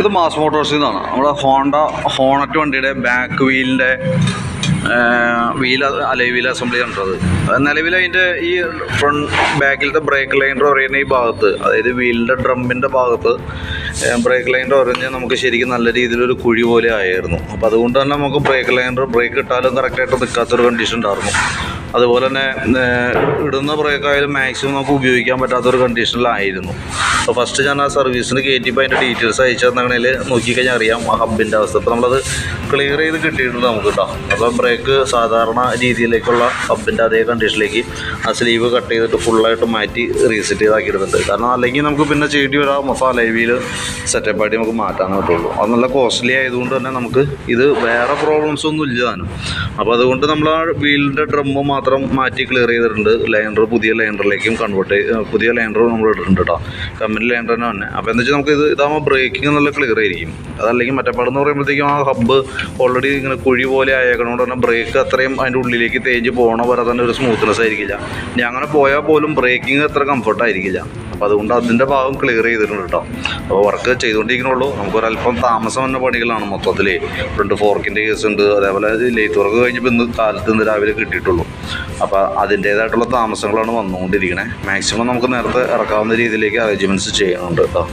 ഇത് മാസ് മോട്ടോഴ്സിൽ നിന്നാണ് നമ്മുടെ ഹോണ്ട ഹോണറ്റ് വണ്ടിയുടെ ബാക്ക് വീലിന്റെ വീൽ അലൈ വീൽ അസംബ്ലി കണ്ടത് നിലവിൽ അതിന്റെ ഈ ഫ്രണ്ട് ബാക്കിലത്തെ ബ്രേക്ക് ലൈന്റെ പറയുന്ന ഈ ഭാഗത്ത്. അതായത് വീലിന്റെ ഡ്രമ്മിന്റെ ഭാഗത്ത് ബ്രേക്ക് ലൈന്റെ ഉറഞ്ഞ് നമുക്ക് ശരിക്കും നല്ല രീതിയിലൊരു കുഴി പോലെ ആയിരുന്നു. അപ്പോൾ അതുകൊണ്ട് തന്നെ നമുക്ക് ബ്രേക്ക് ലൈനർ ബ്രേക്ക് ഇട്ടാലും കറക്റ്റായിട്ട് നിൽക്കാത്തൊരു കണ്ടീഷൻ ഉണ്ടായിരുന്നു. അതുപോലെ തന്നെ ഇടുന്ന ബ്രേക്കായാലും മാക്സിമം നമുക്ക് ഉപയോഗിക്കാൻ പറ്റാത്തൊരു കണ്ടീഷനിലായിരുന്നു അപ്പോൾ ഫസ്റ്റ് ഞാൻ ആ സർവീസിന് കയറ്റിയപ്പോൾ അതിന്റെ ഡീറ്റെയിൽസ് അയച്ചു തന്നെങ്കിൽ നോക്കിക്കഴിഞ്ഞാൽ അറിയാം ആ ഹബിന്റെ അവസ്ഥ. അപ്പോൾ നമ്മളത് ക്ലിയർ ചെയ്ത് കിട്ടിയിട്ടുണ്ട് നമുക്ക് കേട്ടോ അപ്പോൾ ബ്രേക്ക് സാധാരണ രീതിയിലേക്കുള്ള ഹബിന്റെ അതേ കണ്ടീഷനിലേക്ക് ആ സ്ലീവ് കട്ട് ചെയ്തിട്ട് ഫുള്ളായിട്ട് മാറ്റി റീസെറ്റ് ചെയ്താക്കിയിടുന്നുണ്ട്. കാരണം അല്ലെങ്കിൽ നമുക്ക് പിന്നെ ചെയ്യേണ്ടി വരാം മൊത്തം ലൈവിയിൽ സെറ്റപ്പ് ആയിട്ട് നമുക്ക് മാറ്റാൻ പറ്റുള്ളൂ. അത് നല്ല കോസ്റ്റ്ലി ആയതുകൊണ്ട് തന്നെ നമുക്ക് ഇത് വേറെ പ്രോബ്ലംസ് ഒന്നും ഇല്ല താനും. അപ്പോൾ അതുകൊണ്ട് നമ്മൾ ആ വീലിന്റെ ഡ്രമ്മ് മാത്രം മാറ്റി ക്ലിയർ ചെയ്തിട്ടുണ്ട് ലൈനർ പുതിയ ലൈനറിലേക്കും കൺവേർട്ട് പുതിയ ലൈനർ നമ്മൾ ഇട്ടിട്ടുണ്ട് കേട്ടോ കമ്പനി ലൈനർ തന്നെ തന്നെ അപ്പോൾ എന്താ വെച്ചാൽ നമുക്ക് ഇത് ഇതാകുമ്പോൾ ബ്രേക്കിംഗ് നല്ല ക്ലിയർ ആയിരിക്കും. അതല്ലെങ്കിൽ മറ്റേപ്പാടെന്ന് പറയുമ്പോഴത്തേക്കും ആ ഹബ്ബ് ഓൾറെഡി ഇങ്ങനെ കുഴി പോലെ ആയേക്കണോണ്ട് തന്നെ ബ്രേക്ക് അത്രയും അതിന്റെ ഉള്ളിലേക്ക് തേഞ്ഞ് പോകണ വരെ തന്നെ ഒരു സ്മൂത്ത്നെസ് ആയിരിക്കില്ല. ഞാൻ അങ്ങനെ പോയാൽ പോലും ബ്രേക്കിംഗ് അത്ര കംഫർട്ട് ആയിരിക്കില്ല. അപ്പോൾ അതുകൊണ്ട് അതിന്റെ ഭാഗം ക്ലിയർ ചെയ്തിട്ടുണ്ട് കേട്ടോ. അപ്പോൾ വർക്ക് ചെയ്തുകൊണ്ടിരിക്കണുള്ളൂ. നമുക്കൊരല്പം താമസം വന്ന പണികളാണ് മൊത്തത്തിൽ ഫ്രണ്ട് ഫോർക്കിന്റെ കേസ് ഉണ്ട്. അതേപോലെ ലേറ്റ് വർക്ക് കഴിഞ്ഞപ്പോൾ ഇന്ന് കാലത്ത് ഇന്ന് രാവിലെ കിട്ടിയിട്ടുള്ളൂ. അപ്പോൾ അതിന്റേതായിട്ടുള്ള താമസങ്ങളാണ് വന്നുകൊണ്ടിരിക്കണേ. മാക്സിമം നമുക്ക് നേരത്തെ ഇറക്കാവുന്ന രീതിയിലേക്ക് അറേഞ്ച്മെന്റ്സ് ചെയ്യുന്നുണ്ട് കേട്ടോ.